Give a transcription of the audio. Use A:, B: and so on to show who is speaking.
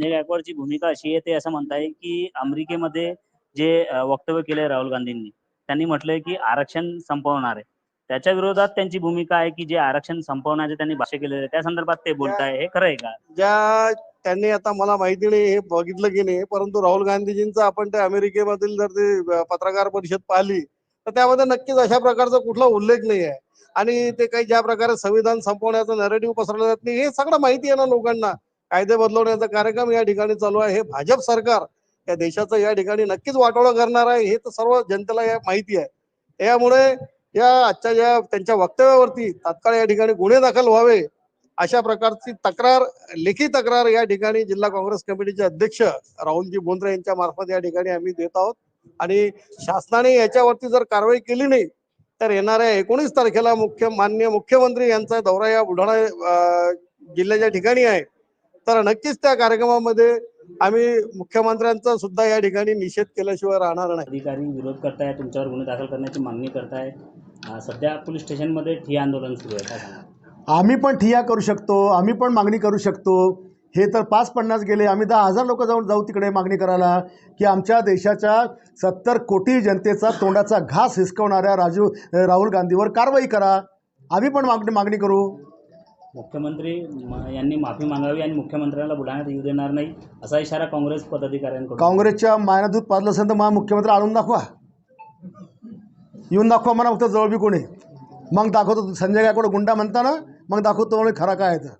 A: गायकवाडची भूमिका अशी आहे ते असं म्हणताय की अमेरिकेमध्ये जे वक्तव्य केलंय राहुल गांधींनी त्यांनी म्हटलंय की आरक्षण संपवणार आहे. त्याच्या विरोधात त्यांची भूमिका आहे की जे आरक्षण संपवण्याचे त्यांनी भाष्य केलेले त्या संदर्भात ते बोलताय हे खरं आहे का?
B: ज्या त्यांनी आता मला माहिती नाही हे बघितलं की नाही परंतु राहुल गांधीजींचं आपण ते अमेरिकेमधील जर ते पत्रकार परिषद पाहिली तर त्यामध्ये नक्कीच अशा प्रकारचा कुठला उल्लेख नाही आहे. आणि ते काही ज्या प्रकारे संविधान संपवण्याचं नरेटिव्ह पसरलं जात नाही हे सगळं माहिती आहे ना लोकांना. कायदे बदलवण्याचा कार्यक्रम या ठिकाणी चालू आहे. हे भाजप सरकार या देशाचं या ठिकाणी नक्कीच वाटोळं करणार आहे. हे तर सर्व जनतेला या माहिती आहे. त्यामुळे या आजच्या ज्या त्यांच्या वक्तव्यावरती तात्काळ या ठिकाणी गुन्हे दाखल व्हावे अशा प्रकारची तक्रार लेखी तक्रार या ठिकाणी जिल्हा काँग्रेस कमिटीचे अध्यक्ष राहुलजी बोंद्रे यांच्या मार्फत या ठिकाणी आम्ही देत आहोत. आणि शासनाने याच्यावरती जर कारवाई केली नाही तर येणाऱ्या एकोणीस तारखेला मुख्य मान्य मुख्यमंत्री यांचा दौरा या बुलढाणा अं, जिल्ह्याच्या ठिकाणी आहे. तर नक्कीच त्या कार्यक्रमामध्ये आम्ही मुख्यमंत्र्यांचा सुद्धा या ठिकाणी निषेध केल्याशिवाय राहणार नाही.
A: अधिकारी विरोध करताय तुमच्यावर गुन्हे दाखल करण्याची मागणी करताय. सध्या पोलीस स्टेशनमध्ये ठिय्या आंदोलन सुरू आहे
C: आम्ही पण ठिया करू शकतो आम्ही पण मागणी करू शकतो. हे तर पाच पन्नास गेले आम्ही दहा हजार लोक जाऊन जाऊ तिकडे मागणी करायला की आमच्या देशाच्या सत्तर कोटी जनतेचा तोंडाचा घास हिसकवणाऱ्या राजीव राहुल गांधीवर कारवाई करा. आम्ही पण मागणी मागणी करू.
A: मुख्यमंत्री यांनी माफी मागावी आणि मुख्यमंत्र्यांना बुलढाण्यात येऊ देणार नाही असा इशारा काँग्रेस पदाधिकाऱ्यांकडून.
C: काँग्रेसच्या मायनादूत पाजलं असेल तर मला मुख्यमंत्री आणून दाखवा. येऊन दाखवा मला फक्त जवळ बी कोणी. मग दाखवतो संजय गायकवाड गुंडा म्हणताना मग दाखवतो खरा काय आहे तर.